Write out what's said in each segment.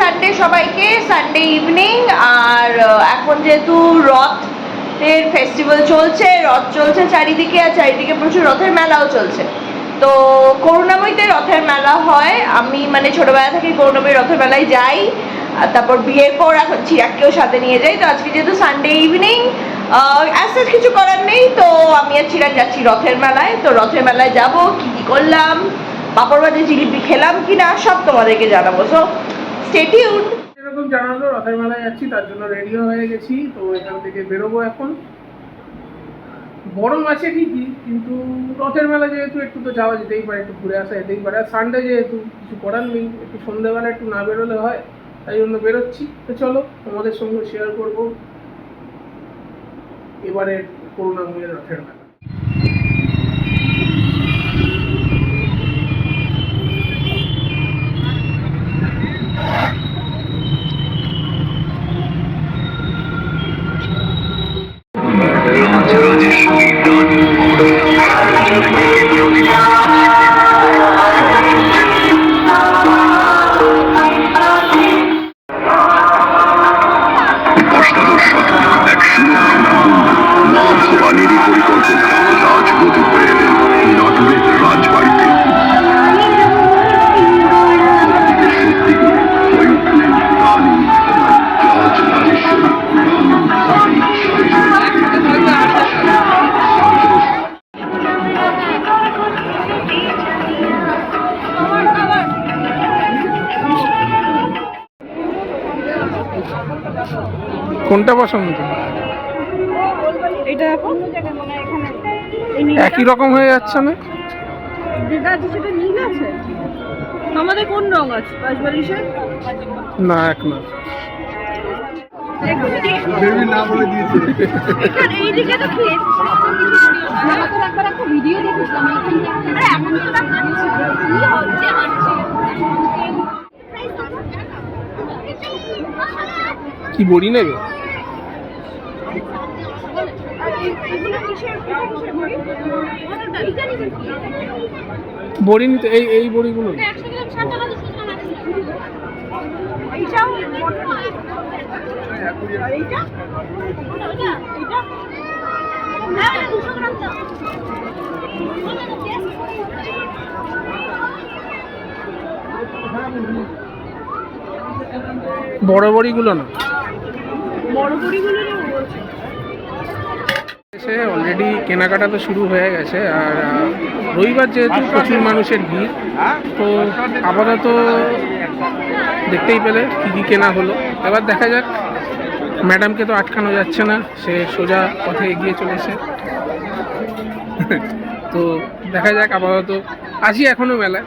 Sunday সবাইকে Sunday evening আর এখন যেহেতু রথের ফেস্টিভ্যাল চলছে, রথ চলছে চারিদিকে আর চারিদিকে প্রচুর রথের মেলাও চলছে। তো করুণাময়ীতে রথের মেলা হয়। আমি মানে ছোটবেলা থেকে করুণাময়ী রথের মেলায় যাই। তারপর বিয়ের পর এখন চিরাককেও সাথে নিয়ে যাই। তো আজকে যেহেতু সানডে ইভিনিং অ্যাসেস কিছু করার নেই। তো আমি আর চিরাক যাচ্ছি রথের মেলায়। তো রথের মেলায় যাব, কি কি করলাম, পাপড় ভাজা জিলিপি খেলাম কি না সব তোমাদেরকে জানাব। সো স্টেটিউড এরকম জানালো রথের মেলায় যাচ্ছি, তার জন্য রেডিও হয়ে গেছি, তো এখান থেকে বেরোবো এখন। গরম আছে ঠিকই, কিন্তু রথের মেলা যেহেতু একটু তো যাওয়া যেতেই পারে, একটু ঘুরে আসা যেতেই পারে, আর সানডে যেহেতু কিছু করার নেই, একটু সন্ধ্যেবেলা একটু না বেরোলে হয়, তাই জন্য বেরোচ্ছি। তো চলো, তোমাদের সঙ্গে শেয়ার করব। এবারে করুণাময়ের রথের মেলা কোনটা পছন্দ? এটা এখন একই রকম হয়ে যাচ্ছে না? যেটা আছে সেটা নীল আছে। আমাদের কোন রং আছে? না এক না। এখানে এইদিকে তো ফেস একবার একটা ভিডিও দেখেছিলাম আরে এমন তো না কি হচ্ছে কি বড়ি নেবে এগুলো কিসের এটা কিসের বড়ি নিতে এই এই বড়িগুলো? বড় বড়িগুলো না? বড় বড়িগুলো এসে অলরেডি কেনাকাটা তো শুরু হয়ে গেছে আর রবিবার যেহেতু প্রচুর মানুষের ভিড়, তো আপাতত দেখতেই পেলে কী কী কেনা হলো। এবার দেখা যাক ম্যাডামকে তো আটকানো যাচ্ছে না, সে সোজা পথে এগিয়ে চলেছে। তো দেখা যাক আপাতত আছি এখনও মেলায়।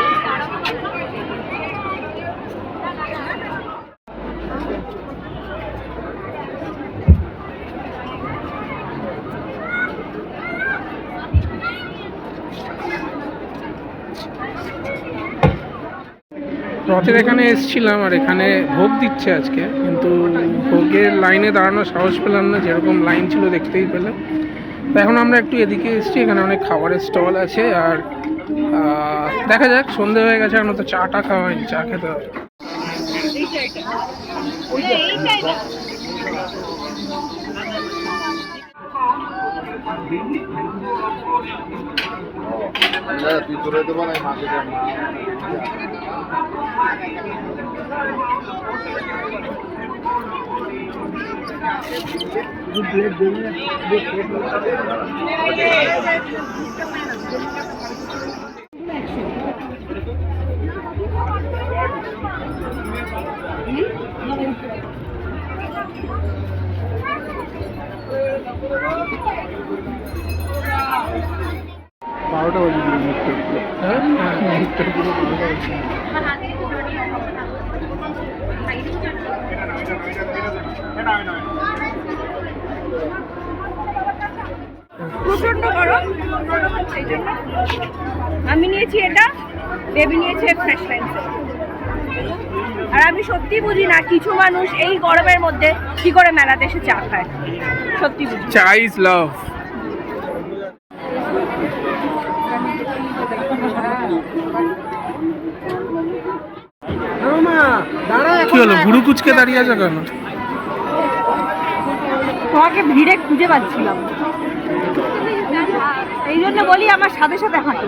রথের এখানে এসছিলাম আর এখানে ভোগ দিচ্ছে আজকে, কিন্তু ভোগের লাইনে দাঁড়ানোর সাহস পেলাম না, যেরকম লাইন ছিল দেখতেই পেলাম। তো এখন আমরা একটু এদিকে এসেছি, এখানে অনেক খাবারের স্টল আছে আর দেখা যাক, সন্ধে হয়ে গেছে এখন তো চাটা খাওয়া হয়নি চা খেতে হবে। তুই করে দেবো না। মার্কেটের মা বারোটা বাজে প্রচণ্ড গরম। আমি নিয়েছি এটা বেবি নিয়েছে ফ্রেশ আর আমি সত্যি বুঝি না কিছু মানুষ এই গরমের মধ্যে কি করে মেলাতে এসে চা খায়। সত্যি বুঝি। চা ইজ লাভ কি হলো গুরু কুচকে দাঁড়িয়ে আছে কেন? তোমাকে ভিড়ে খুঁজে পাচ্ছিলাম। এই জন্য বলি আমার সাথে সাথে হাঁটো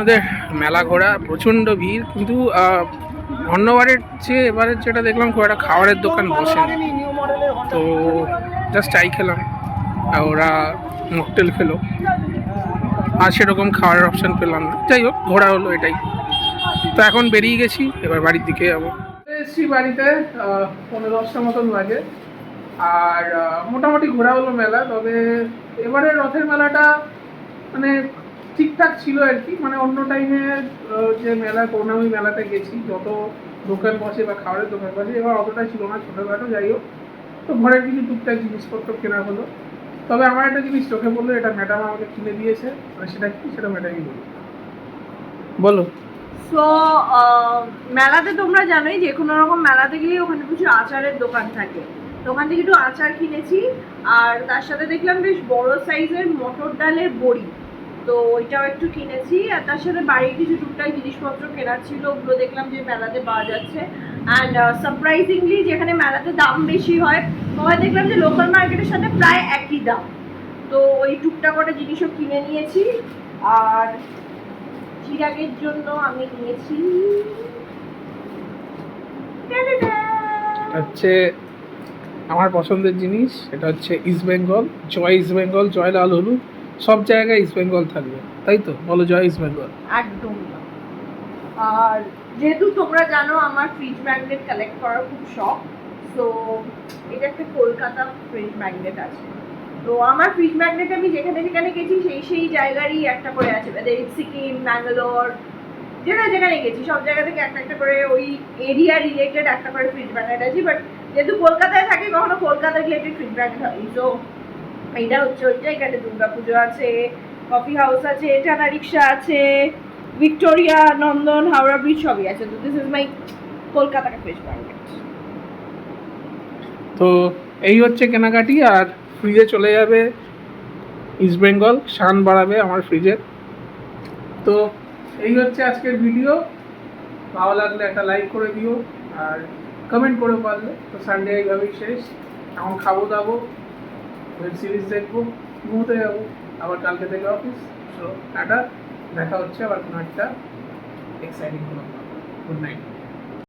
আমাদের মেলা ঘোরা, প্রচণ্ড ভিড়। কিন্তু অন্যবারের চেয়ে এবারের যেটা দেখলাম, খুব একটা খাবারের দোকান বসে তো জাস্ট চাই খেলাম। আর ওরা মকটেল খেলো। আর সেরকম খাওয়ার অপশান পেলাম না। যাই হোক, ঘোরা হলো এটাই। তো এখন বেরিয়ে গেছি, এবার বাড়ির দিকে যাব। এসছি বাড়িতে পনেরো দশটা মতন লাগে আর মোটামুটি ঘোরা হলো মেলা, তবে এবারে রথের মেলাটা মানে ঠিকঠাক ছিল আর কি। মানে অন্য টাইমে যে মেলা করুণাময়ী মেলাতে গেছি যত দোকান বসে বা খাবারের দোকান বসে এবার অতটা ছিল না ছোটোখাটো যাই হোক। তো ঘরের কিছু টুকটাক জিনিসপত্র কেনা হলো। তবে আমার একটা জিনিস চোখে পড়ল এটা ম্যাডাম আমাকে কিনে দিয়েছে। আর সেটা কি? সেটা ম্যাডামই বলো। বলো সো মেলাতে তোমরা জানোই যে কোনো রকম মেলাতে গেলে ওখানে কিছু আচারের দোকান থাকে। তো ওখান থেকে একটু আচার কিনেছি আর তার সাথে দেখলাম বেশ বড় সাইজের মটর ডালের বড়ি। তো ওইটাও একটু কিনেছি। আর তার সাথে বাড়ির কিছু টুকটাক জিনিসপত্র কেনার ছিল, ওগুলো দেখলাম যে মেলাতে পাওয়া যাচ্ছে। অ্যান্ড সারপ্রাইজিংলি যেখানে মেলাতে দাম বেশি হয় ওখানে দেখলাম যে লোকাল মার্কেটের সাথে প্রায় একই দাম। তো ওই টুকটাক কটা জিনিসও কিনে নিয়েছি। আর চিরাগের জন্য আমি নিয়েছি। হচ্ছে আমার পছন্দের জিনিস এটা হচ্ছে ইস্ট বেঙ্গল জয় ইস্ট বেঙ্গল জয় লাল হলুদ। সব জায়গায় ইস্ট বেঙ্গল থাকবে, তাই তো? বলো জয় ইস্ট বেঙ্গল একদম। আর যেহেতু তোমরা জানো, আমার ফ্রিজ ম্যাগনেট কালেক্ট করার খুব শখ তো এটা একটা কলকাতা ফ্রিজ ম্যাগনেট আছে। তো আমার ফ্রিজ ম্যাগনেট আমি যেখানে যেখানে গেছি, সেই সেই জায়গারই একটা করে আছে সিকিম ব্যাঙ্গালোর যেখানে যেখানে গেছি, সব জায়গা থেকে একটা একটা করে ওই এরিয়া রিলেটেড একটা করে ফ্রিজ ম্যাগনেট আছে। বাট যেহেতু কলকাতায় থাকি, কখনো কলকাতা রিলেটেড ফ্রিজ ম্যাগনেট হয়নি তো এইটা হচ্ছে ওইটা, এখানে পুজো আছে কফি হাউস আছে টাটা রিক্সা আছে, ভিক্টোরিয়া, নন্দন, হাওড়া ব্রিজ সবই আছে। তো this is my Kolkata fridge magnet তো এই হচ্ছে কেনাকাটি, আর ফ্রিজে চলে যাবে ইস্ট বেঙ্গল শান বাড়াবে আমার ফ্রিজের তো এই হচ্ছে আজকের ভিডিও ভালো লাগলে একটা লাইক করে দিও, আর কমেন্ট করে পারলে। তো সানডে এইভাবেই শেষ। এখন খাব দাবো। ওয়েব সিরিজ দেখব। ঘুমোতে যাব। আবার কালকে থেকে অফিস সো টাটা। দেখা হচ্ছে আবার কোনো একটা এক্সাইটিং কোনো গুড নাইট